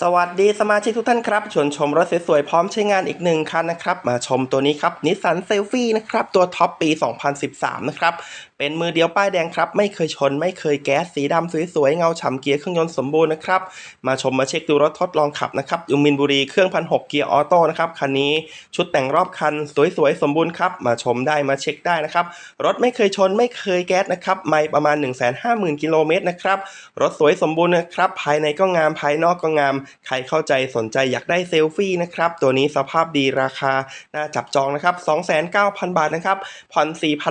สวัสดีสมาชิกทุกท่านครับชวนชมรถสวยๆ พร้อมใช้งานอีกหนึ่งคันนะครับ มาชมตัวนี้ครับนิสสันเซลฟี่นะครับ ตัวท็อปปี 2013 นะครับ เป็นมือเดียวป้ายแดงครับ ไม่เคยชน ไม่เคยแก๊สสีดำสวยๆ เงาฉ่ำเกียร์เครื่องยนต์สมบูรณ์นะครับ มาชมมาเช็คดูรถทดลองขับนะครับอยู่มินบุรีเครื่องพันหเกียร์ออโต้นะครับคันนี้ชุดแต่งรอบคันสวยๆ สมบูรณ์ครับมาชมได้มาเช็คได้นะครับรถไม่เคยชนไม่เคยแก๊สนะครับไม่ประมาณ 150,000กิโลเมตรนะครับรถสวยสมบูรณ์นะครับภายในก็งามภายนอกก็งามใครเข้าใจสนใจอยากได้เซลฟี่นะครับ ตัวนี้สภาพดีราคา น่าจับจองนะครับ 29,000 บาทนะครับ ผ่อน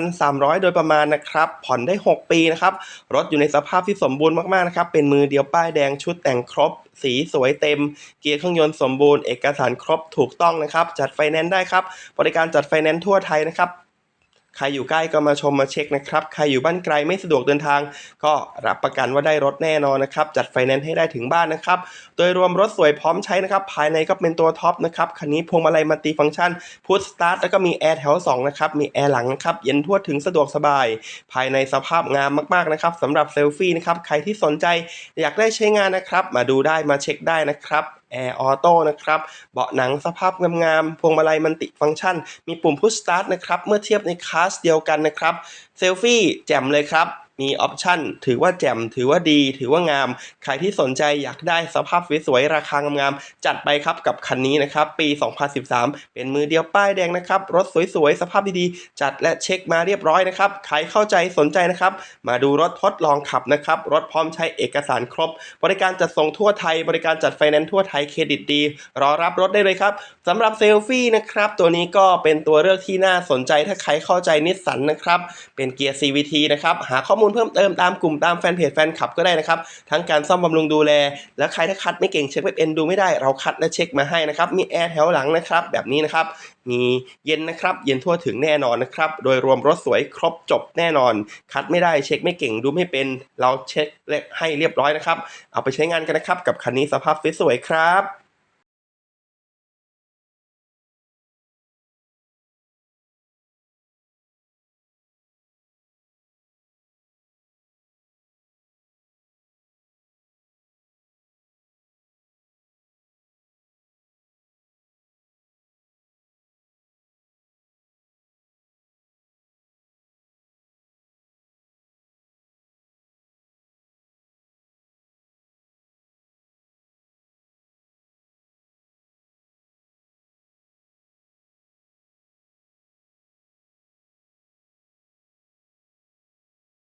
4,300 โดยประมาณนะครับ ผ่อนได้ 6 ปีนะครับ รถอยู่ในสภาพที่สมบูรณ์มากๆนะครับ เป็นมือเดียวป้ายแดงชุดแต่งครบ สีสวยเต็ม เกียร์เครื่องยนต์สมบูรณ์ เอกสารครบถูกต้องนะครับ จัดไฟแนนซ์ได้ครับ บริการจัดไฟแนนซ์ทั่วไทยนะครับ ใครอยู่ใกล้ก็มาชมมาเช็คนะครับ ใครอยู่บ้านไกลไม่สะดวกเดินทาง ก็รับประกันว่าได้รถแน่นอนนะครับ จัดไฟแนนซ์ให้ได้ถึงบ้านนะครับ โดยรวมรถสวยพร้อมใช้นะครับ ภายในก็เป็นตัวท็อปนะครับ คันนี้พวงมาลัยมัลติฟังก์ชันพุทสตาร์ทแล้วก็มีแอร์แถว2นะครับ มีแอร์หลังนะครับ เย็นทั่วถึงสะดวกสบาย ภายในสภาพงามมากๆนะครับสำหรับเซลฟี่นะครับ ใครที่สนใจอยากได้ใช้งานนะครับ มาดูได้มาเช็คได้นะครับ แอร์ออโต้นะครับ เบาะหนังสภาพงามๆ พวงมาลัยมันติฟังก์ชัน มีปุ่มพุชสตาร์ทนะครับ เมื่อเทียบในคลาสเดียวกันนะครับ เซลฟี่แจ่มเลยครับ มีออปชั่นถือว่าแจ่มถือว่าดี ถือว่างาม ใครที่สนใจอยากได้สภาพสวยๆราคางามๆจัดไปครับกับคันนี้นะครับ ปี 2013 เป็นมือเดียวป้ายแดงนะครับ รถสวยๆ สภาพดีๆ จัดและเช็คมาเรียบร้อยนะครับ ใครเข้าใจสนใจนะครับ มาดูรถทดลองขับนะครับ รถพร้อมใช้เอกสารครบ บริการจัดส่งทั่วไทย บริการจัดไฟแนนซ์ทั่วไทยเครดิตดี รอรับรถได้เลยครับสำหรับเซลฟี่นะครับ ตัวนี้ก็เป็นตัวเลือกที่น่าสนใจถ้าใครเข้าใจนิสสันนะครับ เป็นเกียร์ CVT นะครับ หาข้อมูลมูลเพิ่มเติมตามกลุ่มตามแฟนเพจแฟนคลับก็ได้นะครับ ทั้งการซ่อมบำรุงดูแล แล้วใครถ้าคัดไม่เก่งเช็คไม่เป็นดูไม่ได้เราคัดและเช็คมาให้นะครับ มีแอร์แถวหลังนะครับแบบนี้นะครับ มีเย็นนะครับ เย็นทั่วถึงแน่นอนนะครับ โดยรวมรถสวยครบจบแน่นอน คัดไม่ได้เช็คไม่เก่งดูไม่เป็น เราเช็คและให้เรียบร้อยนะครับ เอาไปใช้งานกันนะครับ กับคันนี้สภาพสวยๆครับ